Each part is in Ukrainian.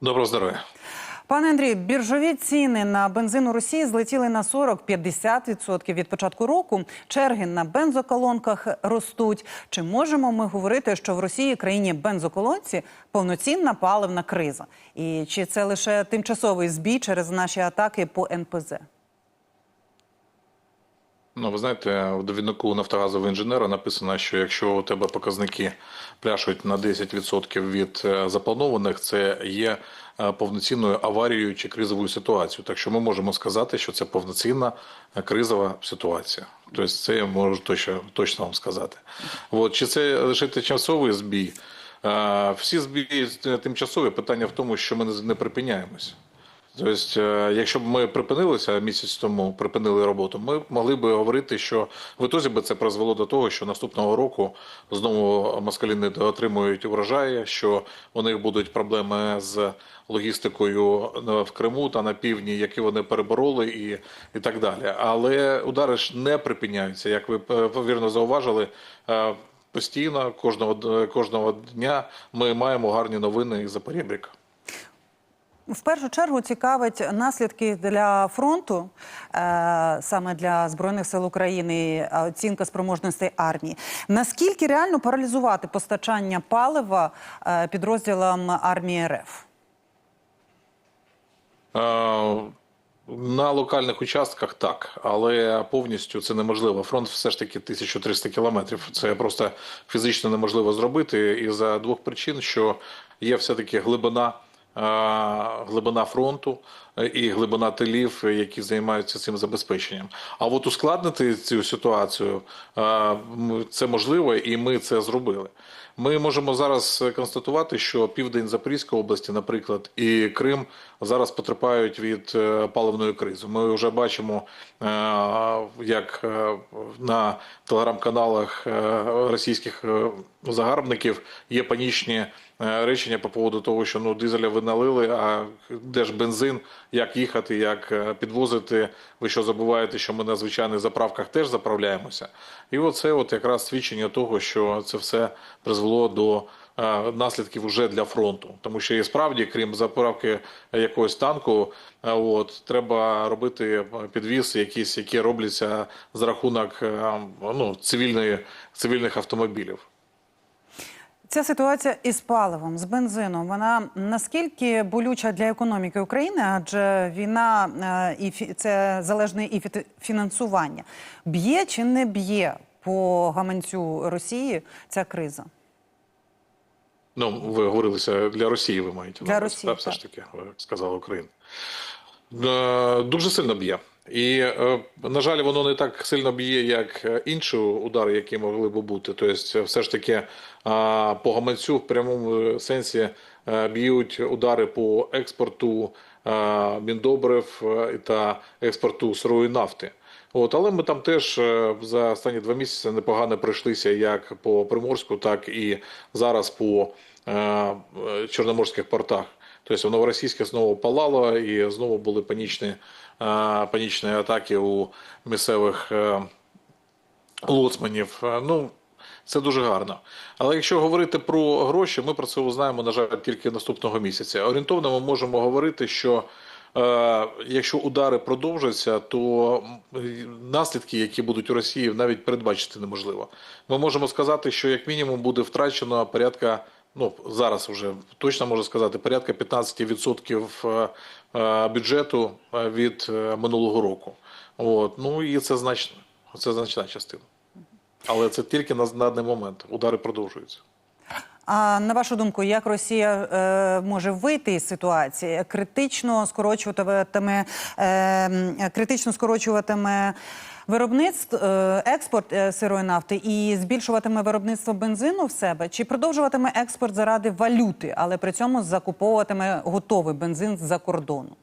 Доброго здоров'я. Пане Андрій, біржові ціни на бензин у Росії злетіли на 40-50% від початку року. Черги на бензоколонках ростуть. Чи можемо ми говорити, що в Росії країні бензоколонці повноцінна паливна криза? І чи це лише тимчасовий збій через наші атаки по НПЗ? Ну, ви знаєте, в довіднику нафтогазового інженера написано, що якщо у тебе показники пляшуть на 10% від е, запланованих, це є е, повноцінною аварією чи кризовою ситуацією. Так що ми можемо сказати, що це повноцінна е, кризова ситуація. Тобто, це я можу точно, точно вам сказати. От, чи це лише тимчасовий збій? Всі збії е, тимчасові. Питання в тому, що ми не- припиняємося. Тобто, е, якщо б ми припинилися місяць тому, припинили роботу, ми могли б говорити, що в ітозі би це призвело до того, що наступного року знову москалі не отримують врожаї, що у них будуть проблеми з логістикою на- в Криму та на півдні, які вони перебороли, і, і так далі. Але удари ж не припиняються, як ви е, вірно зауважили. е, Постійно кожного кожного дня ми маємо гарні новини із Запорєбріка. В першу чергу цікавить наслідки для фронту, е, саме для збройних сил України, е, оцінка спроможностей армії. Наскільки реально паралізувати постачання палива е, підрозділам армії РФ? На локальних участках так, але повністю це неможливо. Фронт все ж таки 1300 кілометрів. Це просто фізично неможливо зробити. І за двох причин, що є все-таки глибина. Глибина фронту е, і глибина тилів, які займаються цим забезпеченням. А от ускладнити цю ситуацію це можливо, і ми це зробили. Ми можемо зараз констатувати, що південь Запорізької області, наприклад, і Крим зараз потерпають від е, паливної кризи. Ми вже бачимо, е, як на телеграм-каналах російських загарбників є панічні речення по поводу того, що ну дизеля ви налили, а де ж бензин, як їхати, як е, підвозити. Ви що забуваєте, що ми на звичайних заправках теж заправляємося? І оце от якраз свідчення того, що це все призвело до е, наслідків уже для фронту, тому що і справді, крім заправки якогось танку, е, от треба робити підвіз, якісь які робляться за рахунок е, ну цивільної цивільних автомобілів. Ця ситуація із паливом, з бензином, вона наскільки болюча для економіки України, адже війна е, і це залежне і фінансування. Б'є чи не б'є по гаманцю Росії ця криза? Ну, ви говорилися для Росії, ви маєте Для Росії, так, все ж таки, ви сказали Україна. Е, Дуже сильно б'є. І, е, на жаль, воно не так сильно б'є, як е, інші удари, які могли б бути. Тобто, все ж таки, е, по гаманцю в прямому сенсі е, б'ють удари по експорту е, міндобрив е, та експорту сирої нафти. От, але ми там теж е, за останні два місяці непогано пройшлися як по Приморську, так і зараз по е, е, чорноморських портах. Тобто в новоросійське знову палало і знову були панічні, е, панічні атаки у місцевих е, лоцманів. Е, Ну, це дуже гарно. Але якщо говорити про гроші, ми про це узнаємо, на жаль, тільки наступного місяця. Орієнтовно ми можемо говорити, що е, якщо удари продовжаться, то наслідки, які будуть у Росії, навіть передбачити неможливо. Ми можемо сказати, що як мінімум буде втрачено порядка. Ну, зараз вже точно можу сказати, порядка 15% е, е, бюджету е, від минулого року. От. Ну і це значно. Це значна частина. Але це тільки на даний момент. Удари продовжуються. А на вашу думку, як Росія е, може вийти із ситуації? Критично скорочуватиме, е, критично скорочуватиме виробництво, е, експорт е, сирої нафти і збільшуватиме виробництво бензину в себе? Чи продовжуватиме експорт заради валюти, але при цьому закуповуватиме готовий бензин з-за кордону?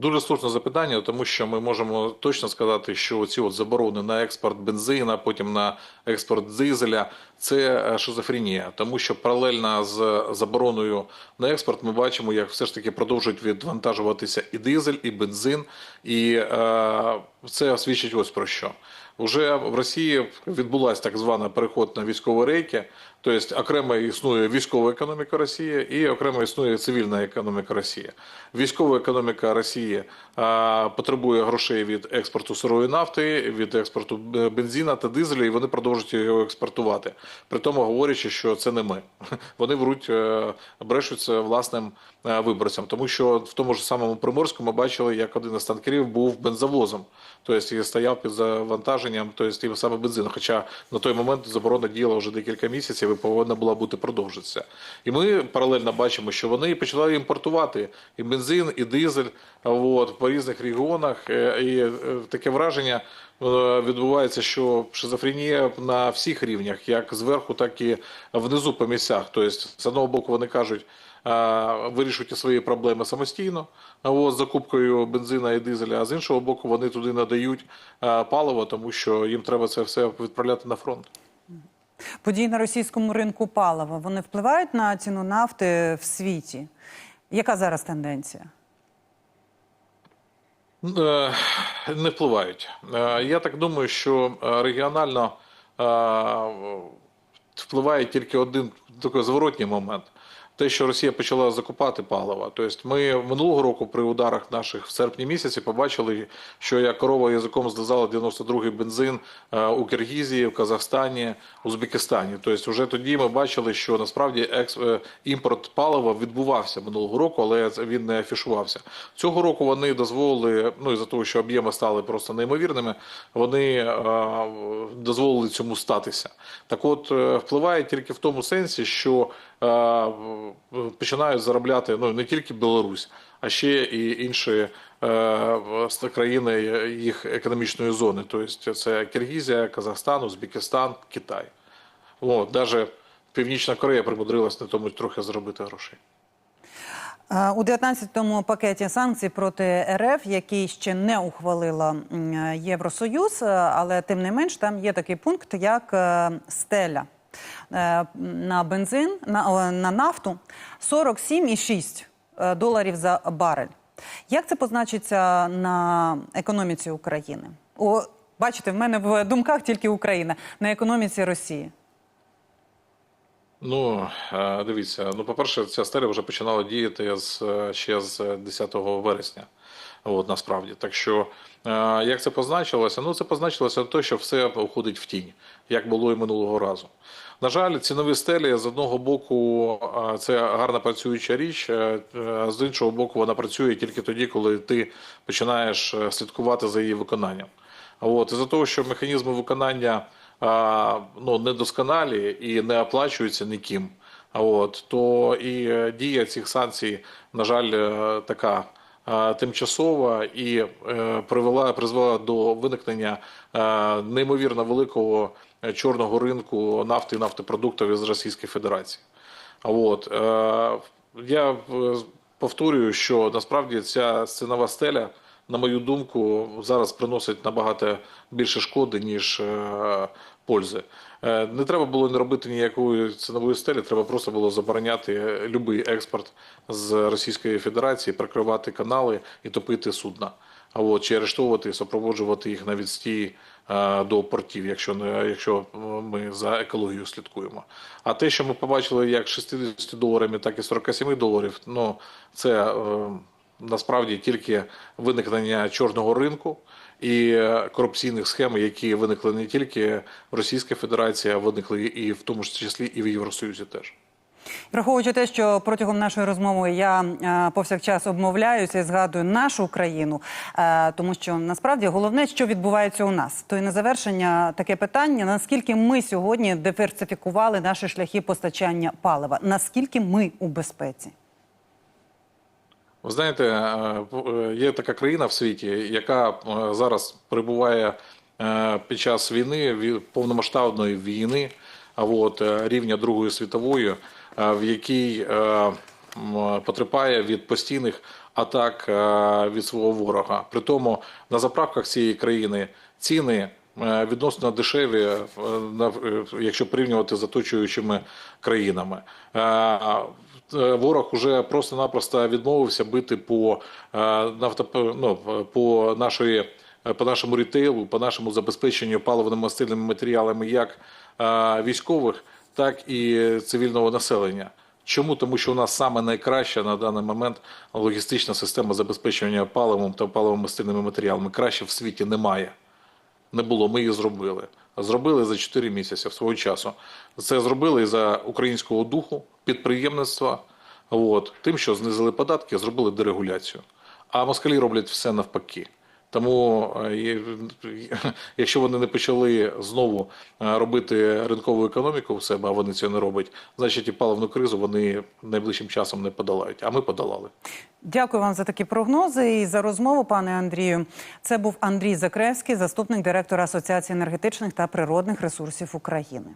Дуже слушне запитання, тому що ми можемо точно сказати, що ці от заборони на експорт бензина, потім на експорт дизеля це е, шизофренія, тому що паралельно з забороною на експорт ми бачимо, як все ж таки продовжують відвантажуватися і дизель, і бензин, і е, це свідчить ось про що. Уже в Росії відбулася так звана переход на військові рейки. Тобто окремо існує військова економіка Росії і окремо існує цивільна економіка Росії. Військова економіка Росії а, потребує грошей від експорту сирої нафти, від експорту е, бензина та дизелю, і вони продовжують його експортувати. При тому говорячи, що це не ми. Вони вруть, е, брешуться власним е, виборцям, тому що в тому ж самому Приморську ми бачили, як один із танкерів був бензовозом, тобто і стояв під завантаженням, тобто і саме бензину. Хоча на той момент заборона діяла вже декілька місяців і повинна була бути продовжитися. І ми паралельно бачимо, що вони почали імпортувати і бензин, і дизель от, по різних регіонах. Е, І е, таке враження е, відбувається, що шизофренія на всіх рівнях, як зверху, так і внизу по місцях. Тобто, з одного боку, вони кажуть. а, Вирішуйте свої проблеми самостійно з закупкою бензина і дизеля, а з іншого боку, вони туди надають паливо, тому що їм треба це все відправляти на фронт. Події на російському ринку палива вони впливають на ціну нафти в світі. Яка зараз тенденція? Е, Не впливають. Е, Я так думаю, що е, регіонально впливає тільки один такий зворотній момент. Те, що Росія почала закупати паливо. Тобто ми минулого року при ударах наших в серпні місяці побачили, що як корова язиком злизала 92-й бензин е, у Киргізії, в Казахстані, Узбекистані. Тобто, вже тоді ми бачили, що насправді екс... е, імпорт палива відбувався минулого року, але він не афішувався. Цього року вони дозволили, ну і за того, що об'єми стали просто неймовірними, вони е, дозволили цьому статися. Так от впливає тільки в тому сенсі, що починають заробляти ну не тільки Білорусь, а ще і інші е, країни їх економічної зони. Тобто це Киргізія, Казахстан, Узбекистан, Китай. От, навіть Північна Корея примудрилась на тому трохи заробити грошей. Е, У 19-му пакеті санкцій проти РФ, який ще не ухвалила Євросоюз, е, але тим не менш там є такий пункт, як е, стеля Е, на бензин, на, на нафту 47,6 е, доларів за барель. Як це позначиться на економіці України? О, бачите, в мене в думках тільки Україна на економіці Росії. Ну, е, дивіться, ну, по-перше, ця стеля вже починала діяти з, е, ще з 10 вересня. От, насправді. Так що, е, як це позначилося? Ну, це позначилося те, що все уходить в тінь, як було і минулого разу. На жаль, цінові стелі з одного боку е, це гарна працююча річ, е, е, з іншого боку, вона працює тільки тоді, коли ти починаєш слідкувати за її виконанням. От, із-за того, що механізми виконання ну, недосконалі і не оплачуються ніким, от, то і дія цих санкцій, на жаль, така тимчасова і е, привела, призвела до виникнення е, неймовірно великого е, чорного ринку нафти і нафтопродуктів із Російської Федерації. От, е, я е, повторюю, що насправді ця цінова стеля, на мою думку, зараз приносить набагато більше шкоди, ніж е, пользи. Е, Не треба було не робити ніякої цінової стелі, треба просто було забороняти будь-який експорт з Російської Федерації, прикривати канали і топити судна. А от, чи арештовувати супроводжувати їх на відстій е, до портів, якщо не якщо е, ми за екологію слідкуємо. А те, що ми побачили як з 60 доларами, так і 47 доларів, ну це насправді тільки виникнення чорного ринку і корупційних схем, які виникли не тільки в Російській Федерації, а виникли і в тому ж числі і в Євросоюзі теж. Враховуючи те, що протягом нашої розмови я е, повсякчас обмовляюся і згадую нашу країну, е, тому що насправді головне, що відбувається у нас. То і на завершення таке питання: наскільки ми сьогодні диверсифікували наші шляхи постачання палива? Наскільки ми у безпеці? Ви знаєте, е, е, є така країна в світі, яка е, зараз перебуває під час війни, ві- повномасштабної війни, от рівня Другої світової, в якій потерпає від постійних атак від свого ворога. Притому на заправках цієї країни ціни відносно дешеві, якщо порівнювати з оточуючими країнами. Е, е, Ворог уже просто-напросто відмовився бити по е, нафтоп... ну, по нашої по нашому рітейлу, по нашому забезпеченню паливно-мастильними матеріалами як е, військових, так і цивільного населення. Чому? Тому що у нас саме найкраща на даний момент логістична система забезпечення паливом та паливомастильними матеріалами. Краще в світі немає. Не було, ми її зробили. Зробили за 4 місяці в свого часу. Це зробили за українського духу, підприємництва, от, тим, що знизили податки, зробили дерегуляцію. А москалі роблять все навпаки. Тому, е, якщо вони не почали знову е, робити ринкову економіку в себе, а вони цього не роблять, значить і паливну кризу вони найближчим часом не подолають. А ми подолали. Дякую вам за такі прогнози і за розмову, пане Андрію. Це був Андрій Закревський, заступник директора Асоціації енергетичних та природних ресурсів України.